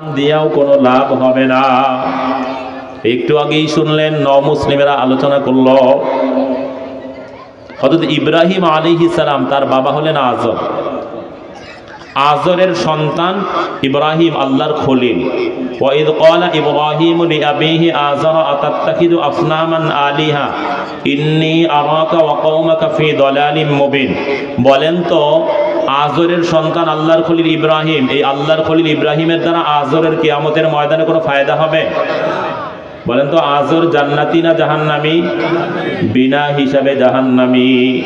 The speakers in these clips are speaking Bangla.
দিয়েও কোনো লাভ হবে না। একটু আগেই শুনলেন ন মুসলিমেরা আলোচনা করল হজরত ইব্রাহিম আলী সালাম তার বাবা হলেন আজর। আজরের সন্তান ইব্রাহিম আল্লাহর খলিল। ওয়াইদ ক্বালা ইব্রাহিম লিআবিহি আযরা আতাত্তাখিযু আসনামান আলিহা? ইন্নী আরাকা ওয়া কওমাকা ফি দালালিম মুবিন। বলেন তো আজরের সন্তান আল্লাহর খলিল ইব্রাহিম। এই আল্লাহর খলিল ইব্রাহিমের দ্বারা আজরের কিয়ামতের ময়দানে কোনো ফায়দা হবে? বলেন তো, আজর জান্নাতি না জাহান্নামি? বিনা হিসাবে জাহান্নামি।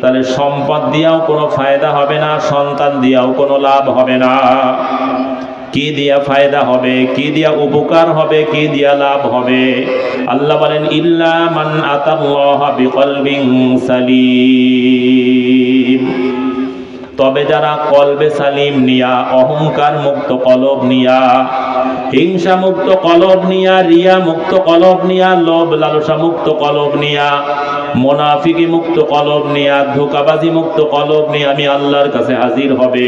তাহলে সম্পদ দিয়াও কোনো ফায়দা হবে না, সন্তান দিয়াও কোনো লাভ হবে না। কি দিয়া ফায়দা হবে? কি দিয়া উপকার হবে? কি দিয়া লাভ হবে? আল্লাহ বলেন, ইল্লা মান আতাল্লাহ বিকলবিন সালিম। তবে যারা কলবে সালিম নিয়া, অহংকার মুক্ত কলব নিয়া, হিংসা মুক্ত কলব নিয়া, রিয়া মুক্ত কলব নিয়া, লোভ লালসা মুক্ত কলব নিয়া মোনাফিকি মুক্ত কলব নিয়া ধোকাবাজি মুক্ত কলব নিয়ে আমি আল্লাহর কাছে হাজির হবে।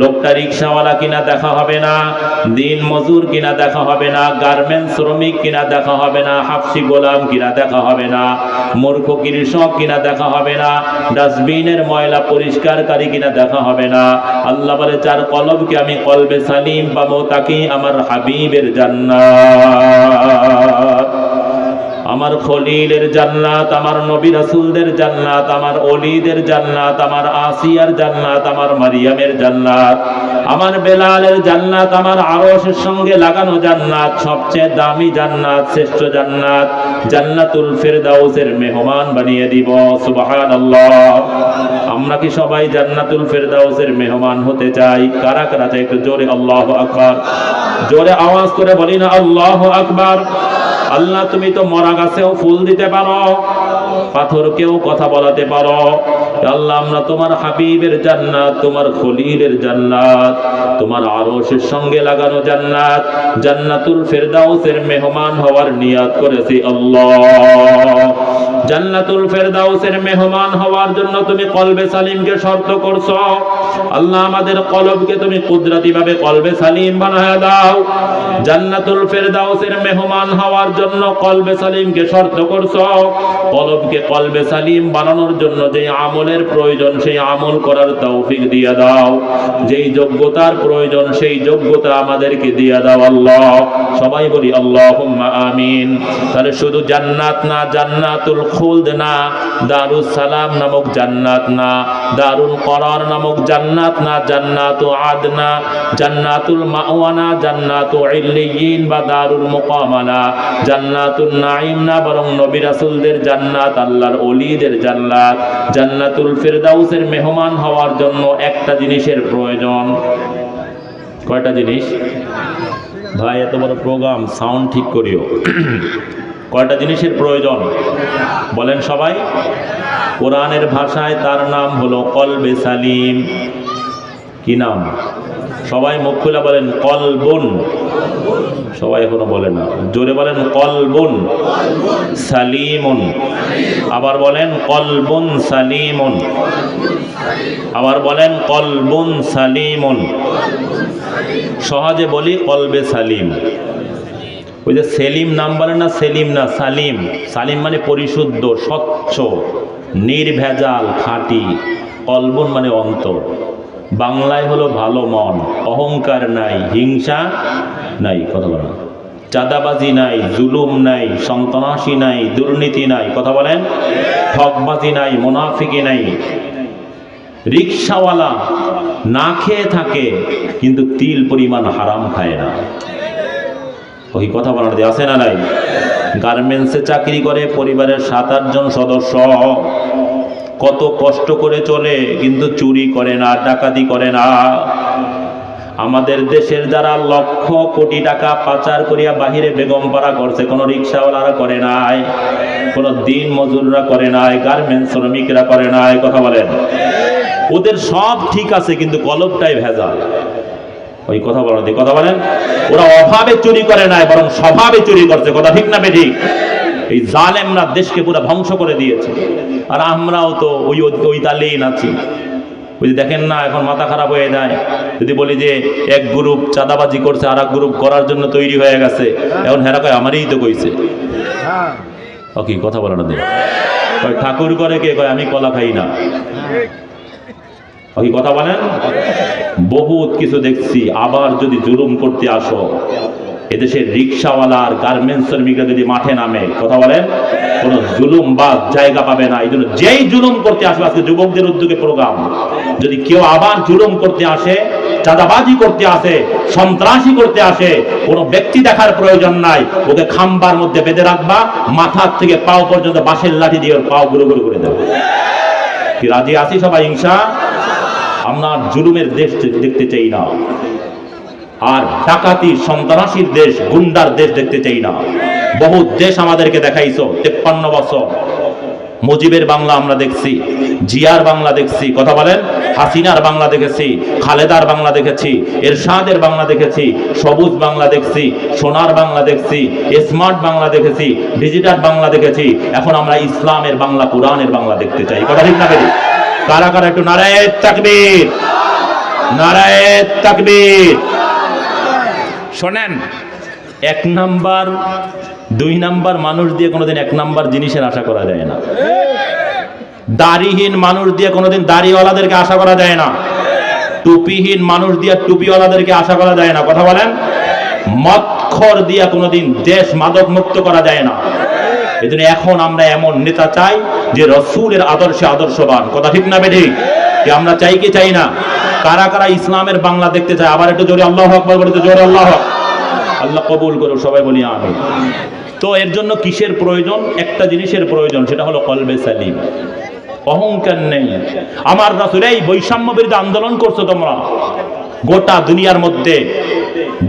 লোকটা রিক্সাওয়ালা কিনা দেখা হবে না, দিন মজুর কিনা দেখা হবে না, গার্মেন্টস শ্রমিক কিনা দেখা হবে না, হাফসি গোলাম কিনা দেখা হবে না, মূর্খ কৃষক কিনা দেখা হবে না, ডাস্টবিনের ময়লা পরিষ্কারকারী কিনা দেখা হবে না। আল্লাহ বলে, চার কলবকে আমি কলবে সালিম পাবো, তাকেই আমার হাবিবের জান্নাত। আমার খলিলের জান্নাত, আমার নবী রাসূলদের জান্নাত, আমার অলিদের জান্নাত, আমার আসিয়ার জান্নাত, আমার মারিয়ামের জান্নাত, আমার বেলালের জান্নাত, আমার আরশের সঙ্গে লাগানো জান্নাত, সবচেয়ে দামি জান্নাত, শ্রেষ্ঠ জান্নাত, জান্নাতুল ফেরদাউসের মেহমান বানিয়ে দিব, সুবহানাল্লাহ। আমরা কি সবাই জান্নাতুল ফেরদাউসের মেহমান হতে চাই? কারা কারা চাই? একটু জোরে আল্লাহু আকবার। জোরে আওয়াজ করে বলি না, আল্লাহু আকবার। আল্লাহ, তুমি তো মরা গাছেও ফুল দিতে পারো, পাথরকেও কথা বলাতে পারো। আল্লাহ, আমরা তোমার হাবিবের জান্নাত, তোমার খলিলের জান্নাত, তোমার আরশের সঙ্গে লাগানো জান্নাত, জান্নাতুল ফেরদাউসের মেহমান হওয়ার নিয়াত করেছি আল্লাহ। জান্নাতুল ফেরদাউসের মেহমান হওয়ার জন্য তুমি কলবে সালিমকে শর্ত করছ। আল্লাহ আমাদের কলবকে তুমি কুদরতি ভাবে কলবে সালিম বানায় দাও। জান্নাতুল ফেরদাউসের মেহমান হওয়ার জন্য কলবে সালিমকে শর্ত করছ। কলবকে কলবে সালিম বানানোর জন্য যে আমলের প্রয়োজন, সেই আমল করার তৌফিক দিয়ে দাও। যেই যোগ্যতার প্রয়োজন, সেই যোগ্যতা আমাদেরকে দিয়ে দাও আল্লাহ। সবাই বলি আল্লাহুম্মা আমিন। তাহলে শুধু জান্নাত না, জান্নাতুল খুলদ না, দারুস সালাম নামক জান্নাত না, দারুল করার নামক জান্নাত না জান্নাতু আদনা, জান্নাতুল মাওয়ানা, জান্নাতু ইল্লিয়িন বা দারুল মুকামানা জান্নাতুল নাঈম না বরং নবী রাসূলদের জান্নাত, আল্লাহর ওলিদের জান্নাত। জান্নাতুল ফেরদাউসের মেহমান হওয়ার জন্য একটা জিনিসের প্রয়োজন। কয়টা জিনিস? ভাই, এত বড় প্রোগ্রাম সাউন্ড ঠিক করিও। কয়টা জিনিসের প্রয়োজন? বলেন সবাই। কোরআনের ভাষায় তার নাম হলো কলবে সালিম। কি নাম? সবাই মুখ খুলে বলেন, কলবুন। সবাই এখনও বলে না। জোরে বলেন, কলবুন। সালিমন। আবার বলেন, কলবুন সালিমন। আবার বলেন, কলবুন সালিমন। সহজে বলি, কলবে সালিম। ওই যে সেলিম নাম বলে না সেলিম না, সালিম। সালিম মানে পরিশুদ্ধ, স্বচ্ছ, নির্ভেজাল, খাঁটি কলবন মানে অন্তর। বাংলায় হলো ভালো মন, অহংকার নাই, হিংসা নাই, কথা বলেন। চাঁদাবাজি নাই, জুলুম নাই, সন্ত্রাসী নাই, দুর্নীতি নাই, কথা বলেন। ঠকবাজি নাই, মোনাফিকি নাই। রিক্সাওয়ালা না খেয়ে থাকে, কিন্তু তিল পরিমাণ হারাম খায় না। ওই কথা বলার দিয়ে আছে না নাই? গার্মেন্টসে চাকরি করে পরিবারের সাত আটজন সদস্য। কত কষ্ট করে চলে, কিন্তু চুরি করে না, ডাকাতি করে না। আমাদের দেশের যারা লক্ষ কোটি টাকা পাচার করিয়া বাহিরে বেগম পাড়া করছে, কোনো রিক্সাওয়ালারা করে নাই, কোনো দিন মজুররা করে নাই গার্মেন্টস শ্রমিকরা করে নাই, কথা বলেন। ওদের সব ঠিক আছে, কিন্তু কলবটাই ভেজাল। ওই কথা বলেন কথা বলেন ওরা অভাবে চুরি করে নাই বরং স্বভাবে চুরি করছে কথা ঠিক না বেঠিক? এই জালেমরা দেশকে পুরো ধ্বংস করে দিয়েছে। আর আমরাও তো ওই ওই তালেই নাচি। ওই যে দেখেন না এখন মাথা খারাপ হয়ে যায়। যদি বলি যে এক গ্রুপ চাঁদাবাজি করছে আর এক গ্রুপ করার জন্য তৈরি হয়ে গেছে এখন হেরা কয় আমারই তো কইছে। ও কি কথা বলে না দে কয় ঠাকুর করে কে? কয় আমি কলা খাই না। কি কথা বলেন? বহুত কিছু দেখছি। আবার যদি জুলুম করতে আসো, এদেশের রিক্সাওয়ালা আর গার্মেন্টস শ্রমিকরা যদি মাঠে নামে, কথা বলেন? কোন জুলুম বা জায়গা পাবে না। এই জন্য যেই জুলুম করতে আসবে, আজকে যুবকদের উদ্যোগে প্রোগ্রাম যদি কেউ আবার জুলুম করতে আসে, চাঁদাবাজি করতে আসে, সন্ত্রাসী করতে আসে, কোনো ব্যক্তি দেখার প্রয়োজন নাই, ওকে খাম্বার মধ্যে বেঁধে রাখবা, মাথার থেকে পাও পর্যন্ত বাঁশের লাঠি দিয়ে ওর পাও গুলো গুলো করে দেবে। কি রাজি আছি সবাই হিংসা আমরা জুলুমের দেশ দেখতে চাই না। আর ডাকাতি সন্ত্রাসীর দেশ, গুন্ডার দেশ দেখতে চাই না। বহু দেশ আমাদেরকে দেখাইছো, তেপ্পান্ন বছর। মুজিবের বাংলা আমরা দেখছি, জিয়ার বাংলা দেখছি, কথা বলেন? হাসিনার বাংলা দেখেছি, খালেদার বাংলা দেখেছি, এরশাদের বাংলা দেখেছি, সবুজ বাংলা দেখছি, সোনার বাংলা দেখছি, স্মার্ট বাংলা দেখেছি, ডিজিটাল বাংলা দেখেছি। এখন আমরা ইসলামের বাংলা, কোরআনের বাংলা দেখতে চাই। কথা ঠিক না কারা কারা একটু নারায় তাকবীর? নারায় তাকবীর। শোনেন, এক নাম্বার, দুই নাম্বার মানুষ দিয়ে কোনোদিন এক নাম্বার জিনিসের আশা করা যায় না। দাড়িহীন মানুষ দিয়ে কোনোদিন দাড়িওয়ালাদেরকে আশা করা যায় না। টুপিহীন মানুষ দিয়ে টুপিওয়ালাদেরকে আশা করা যায় না। কথা বলেন? মৎখর দিয়ে কোনোদিন দেশ মাদক মুক্ত করা যায় না। এই জন্য এখন আমরা এমন নেতা চাই যে রসুলের আদর্শে আদর্শবান। কথা ঠিক না বেঠিক যে আমরা চাই কি চাই না? কারা কারা ইসলামের বাংলা দেখতে চায়? আবার একটু জোরে আল্লাহ আকবর বলে তো জোরে আল্লাহ আল্লাহ কবুল করো, সবাই বলি আমি তো এর জন্য কিসের প্রয়োজন? একটা জিনিসের প্রয়োজন, সেটা হলো কলবে সালিম। অহংকার নেই। আমার রাসুল, এই বৈষম্য বিরুদ্ধে আন্দোলন করছ তোমরা। গোটা দুনিয়ার মধ্যে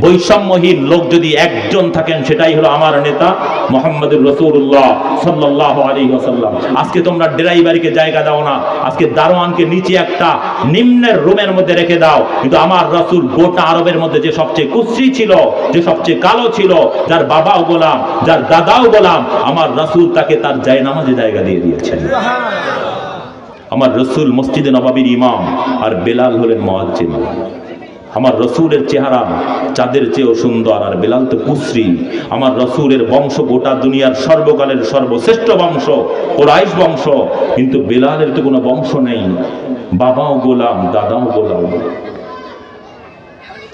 বৈষম্যহীন লোক যদি একজন থাকেন, সেটাই হলো আমার নেতা মোহাম্মদুর রসুল্লাহ সাল্লাহ আলী ওসাল্লাম আজকে তোমরা ড্রাইভারিকে জায়গা দাও না, আজকে দারোয়ানকে নিচে একটা নিম্নের রুমের মধ্যে রেখে দাও। কিন্তু আমার রসুল গোটা আরবের মধ্যে যে সবচেয়ে কুশ্রী ছিল, যে সবচেয়ে কালো ছিল, যার বাবাও গোলাম, যার দাদাও গোলাম, আমার রসুল তাকে তার জায় নামাজে জায়গা দিয়ে দিয়েছেন। আমার রসুল মসজিদে নবাবির ইমাম আর বেলাল হলেন মহাজ্জিন আমার রসুলের চেহারা চাঁদের চেয়েও সুন্দর আর বেলাল তো কুশ্রী। আমার রসুলের বংশ গোটা দুনিয়ার সর্বকালের সর্বশ্রেষ্ঠ বংশ, কোরাইশ বংশ। কিন্তু বেলালের তো কোনো বংশ নেই। বাবাও গোলাম, দাদাও গোলাম।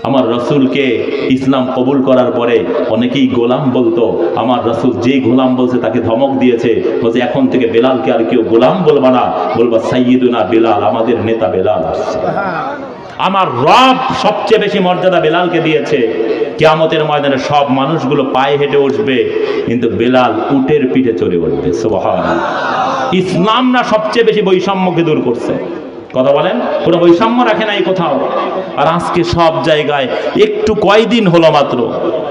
আমার রসুলকে ইসলাম কবুল করার পরে অনেকেই গোলাম বলতো, আমার রসুল যেই গোলাম বলছে তাকে ধমক দিয়েছে। বলছে, এখন থেকে বেলালকে আর কেউ গোলাম বলবা না। বলবা সাইয়দুনা বেলাল, আমাদের নেতা বেলাল। আমার রব সবচেয়ে বেশি মর্যাদা বেলালকে দিয়েছে। কিয়ামতের ময়দানে সব মানুষগুলো পায়ে হেঁটে উঠবে, কিন্তু বেলাল উটের পিঠে চলে উঠবে। সোহান ইসলাম না সবচেয়ে বেশি বৈষম্যকে দূর করছে। কথা বলেন? কোনো বৈষম্য রাখে নাই কোথাও। আর আজকে সব জায়গায় একটু কয়দিন হলো মাত্র?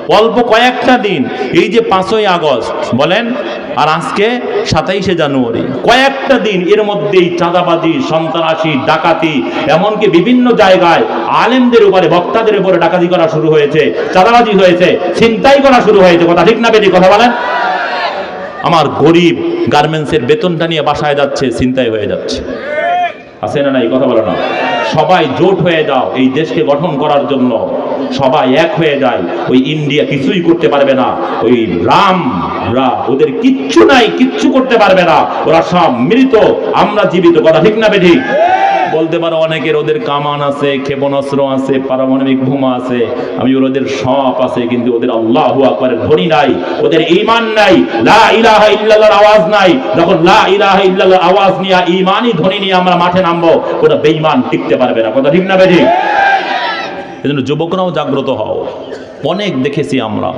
অল্প কয়েকটা দিন। এই যে পাঁচই আগস্ট, বলেন? আর আজকে সাতাইশে জানুয়ারি। কয়েকটা দিন এর মধ্যেই চাঁদাবাজি, সন্ত্রাসী, ডাকাতি, এমনকি বিভিন্ন জায়গায় আলেমদের উপরে, বক্তাদের উপরে ডাকাতি করা শুরু হয়েছে, চাঁদাবাজি হয়েছে, ছিনতাই করা শুরু হয়েছে। কথা ঠিক না বেটি কথা বলেন? আমার গরিব গার্মেন্টসের বেতনটা নিয়ে বাসায় যাচ্ছে, ছিনতাই হয়ে যাচ্ছে। আছে না এই কথা বলো না। সবাই জোট হয়ে যাও, এই দেশকে গঠন করার জন্য। সবাই এক হয়ে যায়। ওই ইন্ডিয়া কিছুই করতে পারবে না। ওই রাম ওদের কিচ্ছু নাই, কিচ্ছু করতে পারবে না। ওরা সব মৃত। আমরা জীবিত। কথা ঠিক না, বেঠিক? বলতে পারো, অনেকের ওদের কামান আছে, ক্ষেপণাস্ত্র আছে, পারমাণবিক বোমা আছে, আমি ওদের সব আছে, কিন্তু ওদের আল্লাহ আকবারের ধ্বনি নাই, ওদের ঈমান নাই, লা ইলাহা আওয়াজ নাই, যখন লা ইলাহা আওয়াজ নিয়ে ইমানই ধ্বনি নিয়ে আমরা মাঠে নামবো ওটা বেঈমান টিকতে পারবে না, কথা ঠিক না বেঠি এজন্য যুবকরাও জাগ্রত হও, অনেক দেখেছি আমরা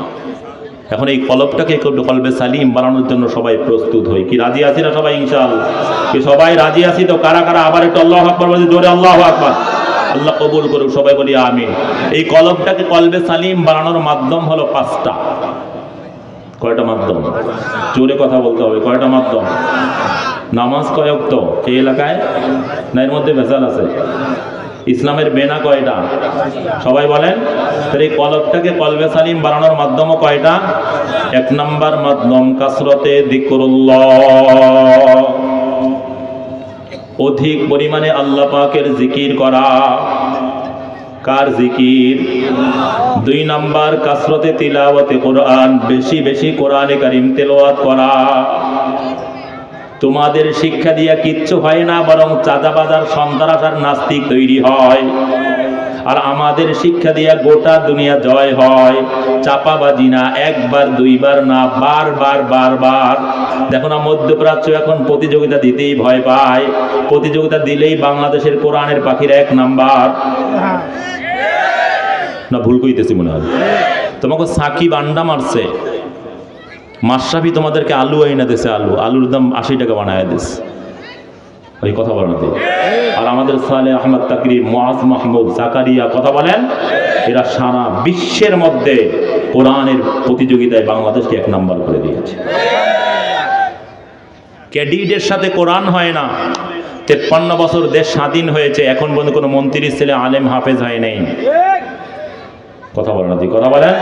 এখন এই কলবটাকে কলবে সালিম বানানোর জন্য সবাই প্রস্তুত হই। কি রাজি আছি না সবাই ইনশাআল্লাহ কি সবাই রাজি আছি তো কারা কারা? আবার একটু আল্লাহ আকবর বলছি জোরে আল্লাহ আকবর। আল্লাহ কবুল করুক, সবাই বলি আমি এই কলবটাকে কলবে সালিম বানানোর মাধ্যম হলো পাঁচটা। কয়টা মাধ্যম? জোরে কথা বলতে হবে, কয়টা মাধ্যম? নামাজ কয়ক তো এই এলাকায়? না এর মধ্যে ভেজাল আছে? ইসলামের বেনা কয়টা? সবাই বলেন। এই কলবটাকে কলবে সালিম বানানোর মাধ্যম কয়টা? এক নাম্বার মাধ্যম কাসরতে দিকরুল্লাহ অধিক পরিমাণে আল্লাহ পাকের জিকির করা। কার জিকির? দুই নাম্বার, কাসরতে তিলাওয়াতে কোরআন, বেশি বেশি কোরআনে কারিম তেলাওয়াত করা। তোমাদের শিক্ষা দিয়া কিচ্ছু হয় না, বরং চাঁদাবাজার সন্ত্রাস আর নাস্তিক তৈরি হয়। আর আমাদের শিক্ষা দিয়া গোটা দুনিয়া জয় হয়। চাপাবাজি না একবার, দুইবার না, বারবার বারবার। দেখো না, মধ্যপ্রাচ্য এখন প্রতিযোগিতা দিতেই ভয় পায়। প্রতিযোগিতা দিলেই বাংলাদেশের কোরআনের পাখির এক নাম্বার। না, ভুল কইতেছি মনে হয়। তোমাকে সাকিব আন্ডা মারছে। মাশরাফি তোমাদেরকে আলু আইনা দিছে আলু। আলুর দাম আশি টাকা বানায় দিস ওই কথা বলেন তো। আর আমাদের সালে আহমদ তাকরি মোয়াজ মাহমুদ জাকারিয়া কথা বলেন এরা সারা বিশ্বের মধ্যে কোরআনের প্রতিযোগিতায় বাংলাদেশকে এক নাম্বার করে দিয়েছে। ক্যাডিডের সাথে কোরআন হয় না। তেপ্পান্ন বছর দেশ স্বাধীন হয়েছে এখন পর্যন্ত কোনো মন্ত্রীর ছেলে আলেম হাফেজ হয় নাই। কথা বলেন কথা বলেন।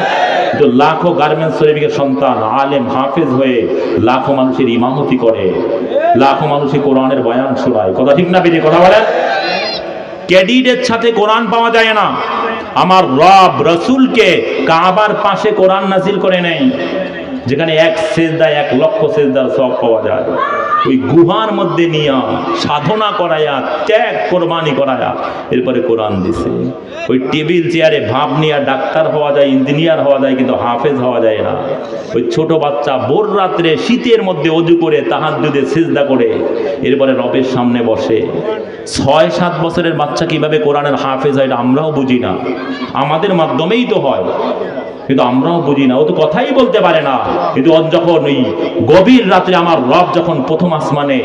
তো লাখো গার্মেন্টস শ্রমিকের সন্তান, আলেম, হাফেজ হয়ে লাখো মানুষের ইমামতি করে, লাখো মানুষের কোরআনের বয়ান শোনায়। কথা ঠিক না বেরিয়ে কথা বলেন? ক্যাডিডের সাথে কোরআন পাওয়া যায় না। আমার রব, রসুলকে কাবার পাশে কোরআন নাজিল করে নেই যেখানে এক সেজদায় এক লক্ষ সেজদার সব পাওয়া যায়। ওই গুহার মধ্যে নিয়া সাধনা করায়া, ত্যাগ, কোরবানি করায়া, এরপরে কোরআন দিছে। ওই টেবিল চেয়ারে ভাব নিয়ে ডাক্তার হওয়া যায়, ইঞ্জিনিয়ার হওয়া যায়, কিন্তু হাফেজ হওয়া যায় না। ওই ছোট বাচ্চা ভোর রাত্রে শীতের মধ্যে অজু করে তাহার দুধে সেজদা করে, এরপরে রবের সামনে বসে। ছয়, সাত বছরের বাচ্চা কীভাবে কোরআনের হাফেজ হয় এটা আমরাও বুঝি না। আমাদের মাধ্যমেই তো হয়। কিন্তু আমরাও বুঝি না। ও তো কথাই বলতে পারে না। কিন্তু যখন ওই গভীর রাত্রে আমার রব যখন প্রথম আসমানে,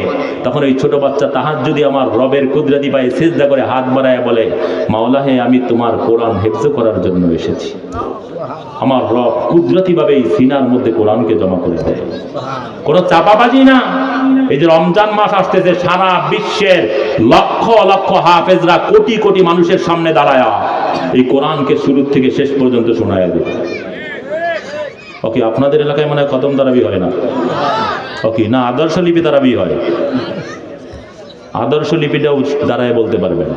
তখন ওই ছোট বাচ্চা তাহার যদি আমার রবের কুদরতি পায়ে সেজদা করে হাত বাড়ায় বলে, মাওলা হে, আমি তোমার কোরআন হেফজ করার জন্য এসেছি। আমার রব কুদরতিভাবে এই সিনার মধ্যে কোরআনকে জমা করে দেয়। কোনো চাপাবাজি না। এই যে রমজান মাস আসতেছে, সারা বিশ্বের লক্ষ লক্ষ হাফেজরা কোটি কোটি মানুষের সামনে দাঁড়ায়া। এই কোরআনকে শুরু থেকে শেষ পর্যন্ত শোনায় যাবে ওকে আপনাদের এলাকায় মানে খতম তারাবি হয় না? ওকে না, আদর্শ লিপি তারাবি হয়। আদর্শ লিপিটাও দাঁড়ায় বলতে পারবে না।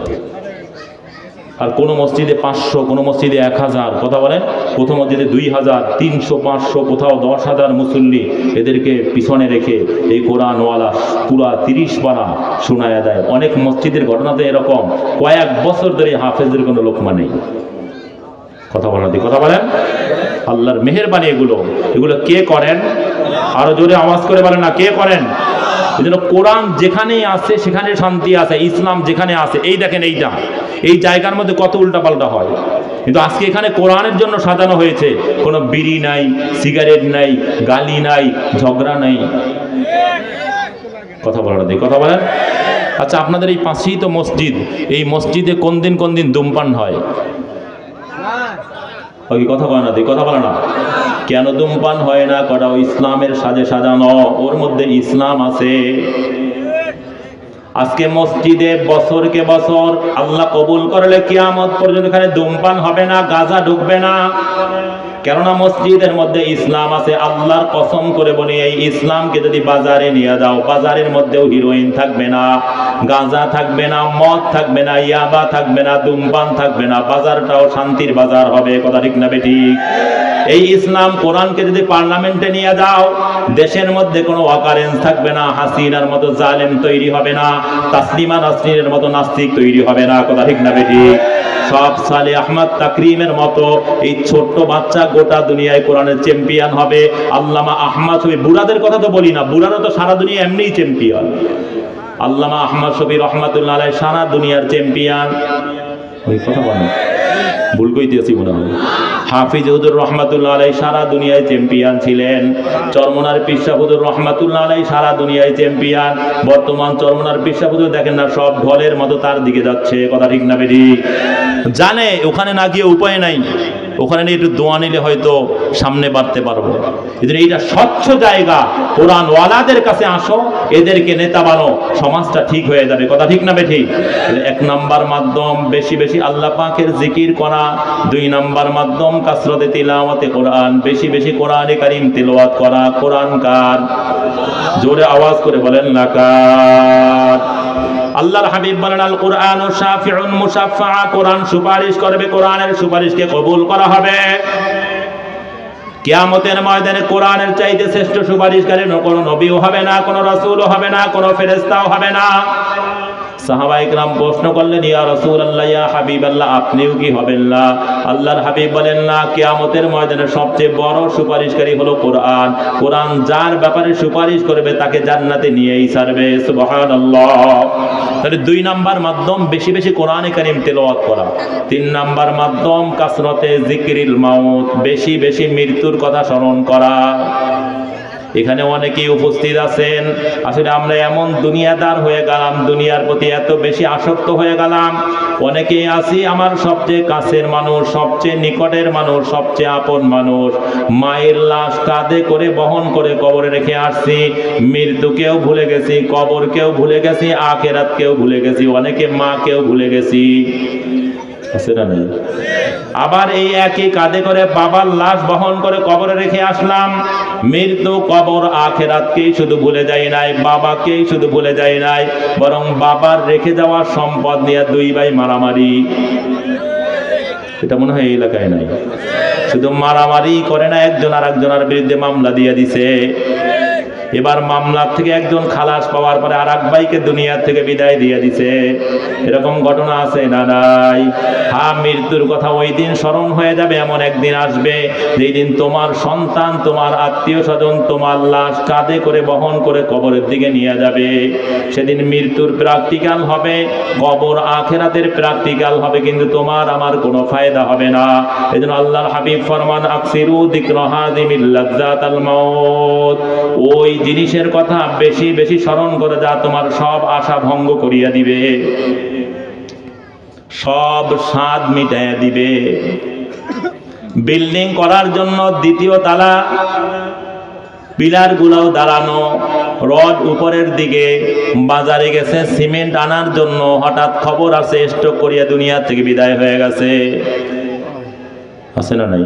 আর কোনো মসজিদে পাঁচশো, কোনো মসজিদে এক হাজার, কথা বলেন কোথাও মসজিদে দুই হাজার, তিনশো, পাঁচশো, কোথাও দশ হাজার মুসল্লি এদেরকে পিছনে রেখে এই কোরআনওয়ালা পুরা তিরিশ পারা শোনায়া দেয়। অনেক মসজিদের ঘটনাতে এরকম। কয়েক বছর ধরে হাফেজদের কোনো লোকমা নেই। কথা বলেন কথা বলেন? আল্লাহর মেহেরবানি এগুলো। এগুলো কে করেন? আরও জোরে আওয়াজ করে বলেন না, কে করেন? এই জন্য কোরআন যেখানেই আছে সেখানে শান্তি আছে, ইসলাম যেখানে আছে, এই দেখেন এইটা। এই জায়গার মধ্যে কত উল্টাপাল্টা হয়? কিন্তু আজকে এখানে কোরআনের জন্য সাজানো হয়েছে, কোনো বিড়ি নাই, সিগারেট নাই, গালি নাই, ঝগড়া নাই। কথা বলেন দি কথা বলেন। আচ্ছা আপনাদের এই পাঁচই তো মসজিদ, এই মসজিদে কোন দিন কোন দিন ধূমপান হয়? কথা বলে না কথা বলে না। কেন ধূমপান হয় না? কটা ইসলামের সাজে সাজানো, ওর মধ্যে ইসলাম আছে। আজকে মসজিদে বছরকে বছর আল্লাহ কবুল করলে কিয়ামত পর্যন্ত এখানে ধূমপান হবে না, গাজা ঢুকবে না। কেননা মসজিদের মধ্যে ইসলাম আছে, আল্লাহর কসম করে বলি, এই ইসলামকে যদি বাজারে নিয়ে দাও বাজারের মধ্যেও হিরোইন থাকবে না, গাঁজা থাকবে না, মদ থাকবে না, ইয়াবা থাকবে না দুমপান থাকবে না, বাজারটাও শান্তির বাজার হবে কথা ঠিক না বেঠিক এই ইসলাম কোরআনকে যদি পার্লামেন্টে নিয়ে যাও, দেশের মধ্যে কোনো অকারেন্স থাকবে না, হাসিনার মতো জালেম তৈরি হবে না, তাসলিমা নাসরিনের মতো নাস্তিক তৈরি হবে না কথা ঠিক না বেঠিক সব সালে আহমদ তাকরিমের মতো এই ছোট্ট বাচ্চা গোটা দুনিয়ায় কোরআনের চ্যাম্পিয়ন হবে। আল্লামা আহমদ শফি, বুড়াদের কথা তো বলি না, বুড়ারা তো সারা দুনিয়া এমনিই চ্যাম্পিয়ন। আল্লামা আহমদ শফি রহমাতুল্লাহ সারা দুনিয়ার চ্যাম্পিয়ন। ওই কথা বলেন। ভুল কইতেছি মনে হয়। হাফিজ রহমাতুল্লাহ আলাই সারা দুনিয়ায় চ্যাম্পিয়ন ছিলেন। চরমনার পিসা রহমাতুল্লাহ আলাই সারা দুনিয়ায় চ্যাম্পিয়ন। বর্তমান চরমনার পিসা দেখেন না, সব ঢলের মতো তার দিকে যাচ্ছে, কথা ঠিক না বেরি জানে, ওখানে না গিয়ে উপায় নাই। ওখানে নিয়ে একটু দোয়া নিলে হয়তো সামনে বাড়তে পারব। এদের এইটা স্বচ্ছ জায়গা কোরআন ওয়ালাদের কাছে আসো, এদেরকে নেতা বানো, সমাজটা ঠিক হয়ে যাবে। কথা ঠিক না বেঠি এক নাম্বার মাধ্যম, বেশি বেশি আল্লাহ পাকের জিকির করা, দুই নাম্বার মাধ্যম, কাসরতে তিলাওয়াতে কোরআন, বেশি বেশি কোরআনে কারিম তিলাওয়াত করা, কোরআন কার? জোরে আওয়াজ করে বলেন লাকার আল্লাহর হাবিব বলেন, আল কোরআন ও শাফিউন মুসাফা কোরআন সুপারিশ করবে, কোরআনের সুপারিশকে কবুল করা হবে। কিয়ামতের ময়দানে কোরআনের চাইতে শ্রেষ্ঠ সুপারিশকারী কোনো নবীও হবে না, কোনো রাসূলও হবে না, কোনো ফেরেস্তাও হবে না। প্রশ্ন করলেন রাসূলুল্লাহ, ইয়া হাবিবাল্লাহ, আপনিও কি হবেন আল্লাহর হাবিব বলেন, না, কিয়ামতের সবচেয়ে বড় সুপারিশকারী হলো কোরআন। কোরআন যার ব্যাপারে সুপারিশ করবে, তাকে জান্নাতে নিয়েই তাহলে দুই নাম্বার মাধ্যম, বেশি বেশি কারিম করা। তিন নাম্বার মাধ্যম, কাসরতে জিকিরিল বেশি বেশি মৃত্যুর কথা স্মরণ করা। এখানে অনেকেই উপস্থিত আছেন। আসলে আমরা এমন দুনিয়াদার হয়ে গেলাম, দুনিয়ার প্রতি এত বেশি আসক্ত হয়ে গেলাম। অনেকেই আছি, আমার সবচেয়ে কাছের মানুষ, সবচেয়ে নিকটের মানুষ, সবচেয়ে আপন মানুষ। মায়ের লাশ কাঁধে করে বহন করে কবরে রেখে আসছি। মৃত্যুকেও ভুলে গেছি, কবরকেও ভুলে গেছি, আখেরাতকেও ভুলে গেছি, অনেকে মাকেও ভুলে গেছি। আছে না? আবার এই একই কাঁধে করে বাবার লাশ বহন করে কবরে রেখে আসলাম। মৃত্যু কবর আখেরাতকেই শুধু ভুলে যাই নাই, বাবাকেই শুধু ভুলে যাই নাই, বরং বাবার রেখে যাওয়া সম্পদ নিয়ে দুই ভাই মারামারি। এটা মনে হয় এই এলাকায় নাই। শুধু মারামারি করে না, একজন আর একজনের বিরুদ্ধে মামলা দিয়ে দিছে। এবার মামলার থেকে একজন খালাস পাওয়ার পরে আর এক ভাইকে দুনিয়ার থেকে বিদায় দিয়ে দিছে। এরকম ঘটনা আছে না নাই? হ্যাঁ মৃত্যুর কথা ওই দিন স্মরণ হয়ে যাবে, এমন একদিন আসবে যেই দিন তোমার সন্তান, তোমার আত্মীয় স্বজন তোমার লাশ কাঁধে করে বহন করে কবরের দিকে নিয়ে যাবে। সেদিন মৃত্যুর প্র্যাকটিক্যাল হবে, কবর আখেরাতের প্র্যাকটিক্যাল হবে, কিন্তু তোমার আমার কোনো ফায়দা হবে না। এই জন্য আল্লাহর হাবিব ফরমান, আকসিরু দিক্রহাদিমিল লাজ্জাতাল মাউত। ওই জিনিসের কথা বেশি বেশি স্মরণ করে যা তোমার সব আশা ভঙ্গ করিয়া দিবে। সব স্বাদ মিটাইয়া দিবে। বিল্ডিং করার জন্য দ্বিতীয় তালা পিলার গুলাও দাঁড়ানো, রড উপরের দিকে, বাজারে গেছে সিমেন্ট আনার জন্য, হঠাৎ খবর আছে স্টক করিয়া দুনিয়া থেকে বিদায় হয়ে গেছে। আছে না নাই?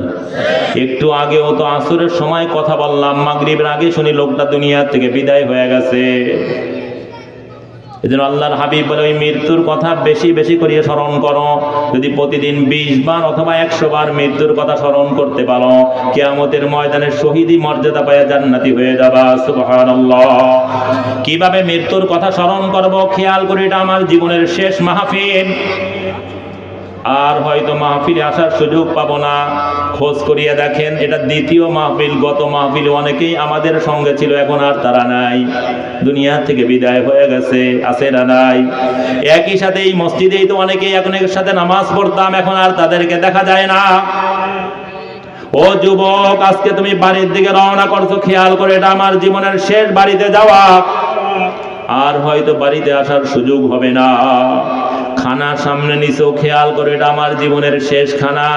একটু আগেও তো আসরের সময় কথা বললাম, মাগরিবের আগে শুনি লোকটা দুনিয়া থেকে বিদায় হয়ে গেছে। এই জন্য আল্লাহর হাবিব বলে, ওই মৃত্যুর কথা বেশি বেশি করিয়ে স্মরণ করো। যদি প্রতিদিন বিশ বার অথবা একশো বার মৃত্যুর কথা স্মরণ করতে পারো, কেয়ামতের ময়দানে শহীদি মর্যাদা পায় জান্নাতি হয়ে যাবা। সুবহানাল্লাহ। কীভাবে মৃত্যুর কথা স্মরণ করব? খেয়াল করি এটা আমার জীবনের শেষ মাহফিল। আর হয়তো মাহফিলে আসার সুযোগ পাবো না। খোঁজ করিয়া দেখেন এটা দ্বিতীয় মাহফিল, গত মাহফিল অনেকেই আমাদের সঙ্গে ছিল, এখন আর তারা নাই। দুনিয়া থেকে বিদায় হয়ে গেছে, আছে না নাই? একই সাথে এই মসজিদেই তো অনেকেই এখন এর সাথে নামাজ পড়তাম, এখন আর তাদেরকে দেখা যায় না। ও যুবক, আজকে তুমি বাড়ির দিকে রওনা করছ, খেয়াল করে এটা আমার জীবনের শেষ বাড়িতে যাওয়া। আর হয়তো বাড়িতে আসার সুযোগ হবে না। খানা সামনে নিচেও খেয়াল করে, এটা আমার জীবনের শেষ খানা।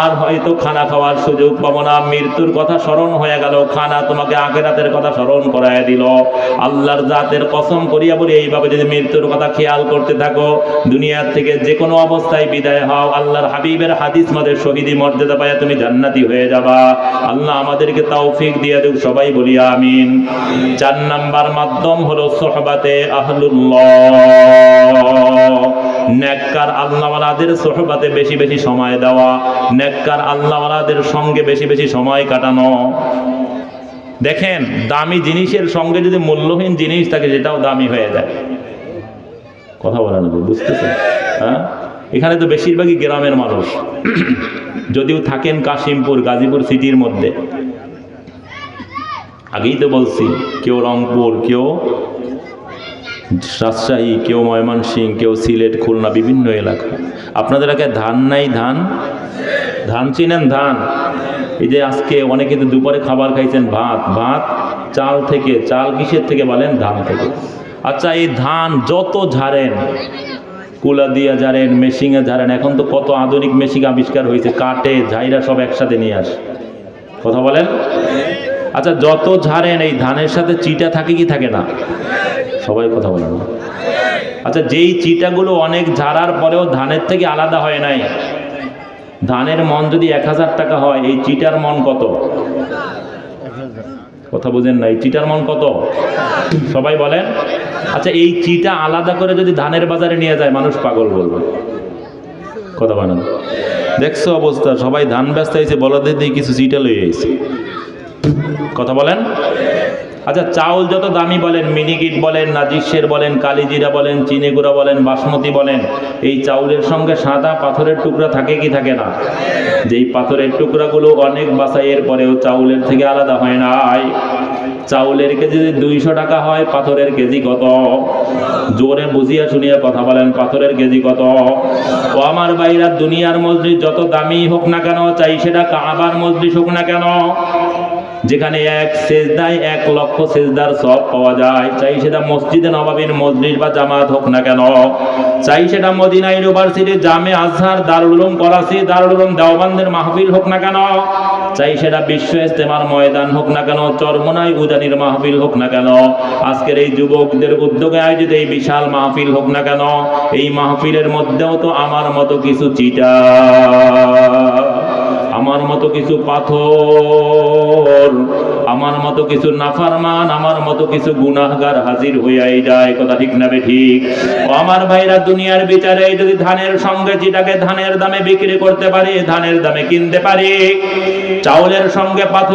আর হয়তো খানা খাওয়ার সুযোগ পাবো না। মৃত্যুর কথা স্মরণ হয়ে গেল, খানা তোমাকে আখেরাতের কথা স্মরণ করায় দিল। আল্লাহর জাতের কসম করিয়া বলি, এইভাবে যদি মৃত্যুর কথা খেয়াল করতে থাকো, দুনিয়ার থেকে যে কোনো অবস্থায় বিদায় হও। আল্লাহর হাবিবের হাদিস মাদের শহীদি মর্যাদা পায় তুমি জান্নাতি হয়ে যাবা। আল্লাহ আমাদেরকে তৌফিক দিয়ে দেব সবাই বলি আমিন। চার নাম্বার মাধ্যম হলো সোহবাতে আহলুল্লাহ। নেককার আল্লাহওয়ালাদের সোহবাতে বেশি বেশি সময় দেওয়া, নেককার আল্লাহওয়ালাদের সঙ্গে বেশি বেশি সময় কাটানো। দেখেন, দামি জিনিসের সঙ্গে যদি মূল্যহীন জিনিস থাকে, সেটাও দামি হয়ে যায়। কথা বলেন বুঝতেছেন? হ্যাঁ? এখানে তো বেশিরভাগই গ্রামের মানুষ। যদিও থাকেন কাশিমপুর, গাজীপুর সিটির মধ্যে। আগেই তো বলছি, কেউ রংপুর, কেউ রাজশাহী, কেউ ময়মনসিং কেউ সিলেট, খুলনা, বিভিন্ন এলাকা। আপনাদের এলাকায় ধান নাই? ধান? ধান চিনেন? ধান? এই যে আজকে অনেকে তো দুপুরে খাবার খাইছেন, ভাত। ভাত চাল থেকে, চাল কিসের থেকে বলেন? ধান থেকে। আচ্ছা এই ধান যত ঝাড়েন, কুলা দিয়া ঝাড়েন, মেশিনে ঝাড়েন, এখন তো কত আধুনিক মেশিন আবিষ্কার হয়েছে কাটে ঝাইরা সব একসাথে নিয়ে আসে। কথা বলেন? আচ্ছা যত ঝাড়েন, এই ধানের সাথে চিটা থাকে কি থাকে না? সবাই কথা বলে না আচ্ছা যেই চিটাগুলো অনেক ঝাড়ার পরেও ধানের থেকে আলাদা হয় নাই, ধানের মন যদি এক হাজার টাকা হয়, এই চিটার মন কত? কথা বুঝেন এই চিটার মন কত? সবাই বলেন। আচ্ছা এই চিটা আলাদা করে যদি ধানের বাজারে নিয়ে যায়, মানুষ পাগল বলবে। কথা বানান দেখছ অবস্থা, সবাই ধান ব্যস্ত হয়েছে, বলদের দিয়ে কিছু চিটা লই আইছে। কথা বলেন? আচ্ছা চাউল যত দামি বলেন, মিনিকিট বলেন নাজিসের বলেন, কালিজিরা বলেন, চিনিগুড়া বলেন, বাসমতি বলেন, এই চাউলের সঙ্গে সাদা পাথরের টুকরা থাকে কি থাকে না? যেই পাথরের টুকরাগুলো অনেক বাছাইয়ের পরেও চাউলের থেকে আলাদা হয় নাই চাউলের কেজি যদি দুইশো টাকা হয়, পাথরের কেজি কত? জোরে বুঝিয়া শুনিয়া কথা বলেন, পাথরের কেজি কত? ও আমার বাইরা, দুনিয়ার মসজিদ যত দামি হোক না কেন, চাই সেটা কাবার মসজিদ হোক না কেন? যেখানে এক সেজদায় এক লক্ষ সেজদার সব পাওয়া যায়। চাই সেটা মসজিদে নবাবির মসজিদ বা জামাত হোক না কেন। চাই সেটা মদিনা ইউনিভার্সিটি জামে আজহার, দারুল উলুম করাচি দারুল উলুম দেওবান্দের মাহফিল হোক না কেন। চাই সেটা বিশ্ব ইস্তেমার ময়দান হোক না কেন চরমনাই উজানির মাহফিল হোক না কেন। আজকের এই যুবকদের উদ্যোগে আয়োজিত এই বিশাল মাহফিল হোক না কেন। এই মাহফিলের মধ্যেও তো আমার মতো কিছু চিটা আমার মতো কিছু পাথর, আমার মতো কিছু নাফারমান, আমার মতো কিছু গুনাহগার হাজির হইয়াই যায়। কথা ঠিক না ঠিক? আমার ভাইরা, দুনিয়ার বিচারে যদি ধানের সঙ্গে যেটাকে ধানের দামে বিক্রি করতে পারে, ধানের দামে কিনতে পারে, চাউলের সঙ্গে পাথর